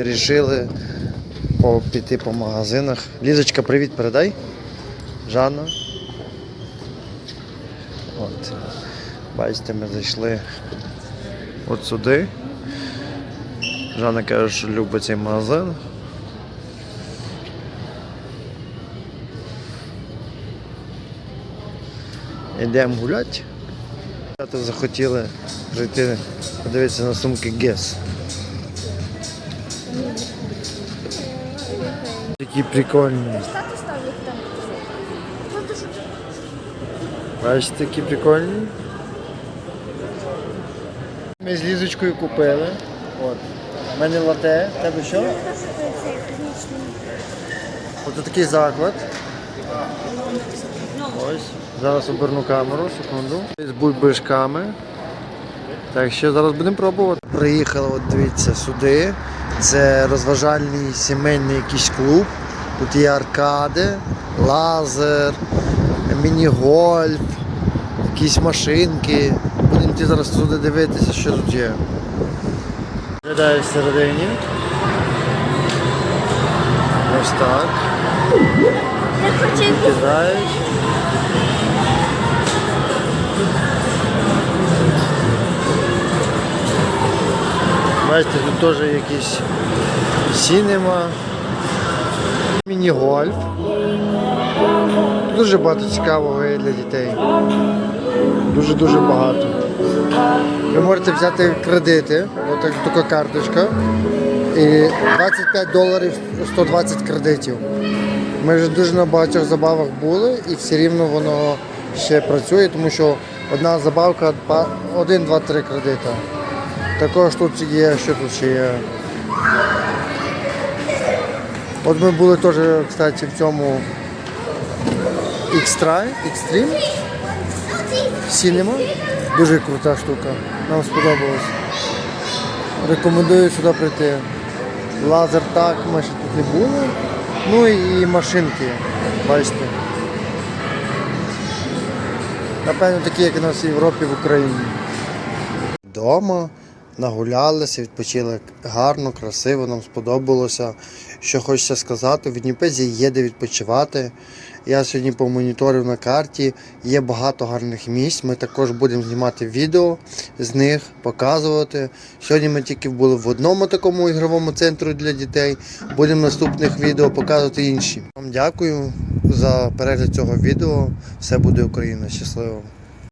сьогодні вирішили піти по магазинах. Лізочка, привіт передай. Жанна. От. Бачите, ми зайшли от сюди. Жанна каже, що любить цей магазин. Йдемо гуляти. Захотіли прийти подивитися на сумки Guess. Такі прикольні. Бачите, такі прикольні. Ми з Лізочкою купили. От. У мене лате, тебе що? Ось такий заклад. Ось. Зараз оберну камеру, секунду. З бульбашками. Так, що зараз будемо пробувати. Приїхали, от дивіться, сюди. Це розважальний сімейний якийсь клуб. Тут є аркади, лазер, міні-гольф, якісь машинки. Будемо йти зараз туди дивитися, що тут є. Глядаю всередині. Ось так. Я Бачите, тут теж якісь сінема, міні-гольф. Дуже багато цікавого є для дітей. Дуже-дуже багато. Ви можете взяти кредити, отак така карточка. І 25 доларів 120 кредитів. Ми вже дуже на багатьох забавах були і все рівно воно ще працює, тому що одна забавка один, два, три кредита. Також тут є, що тут ще є. От ми були теж, кстати, в цьому X-Try, Extreme Cinema. Дуже крута штука. Нам сподобалось. Рекомендую сюди прийти. Лазер так, ми ще тут не були. Ну і машинки, бачите. Напевно, такі, як у нас в Європі, в Україні. Дома нагулялися, відпочили гарно, красиво, нам сподобалося. Що хочеться сказати, в Дніпезі є де відпочивати. Я сьогодні помоніторив на карті, є багато гарних місць. Ми також будемо знімати відео з них, показувати. Сьогодні ми тільки були в одному такому ігровому центрі для дітей. Будемо наступних відео показувати інші. Вам дякую за перегляд цього відео. Все буде Україна. Щасливо!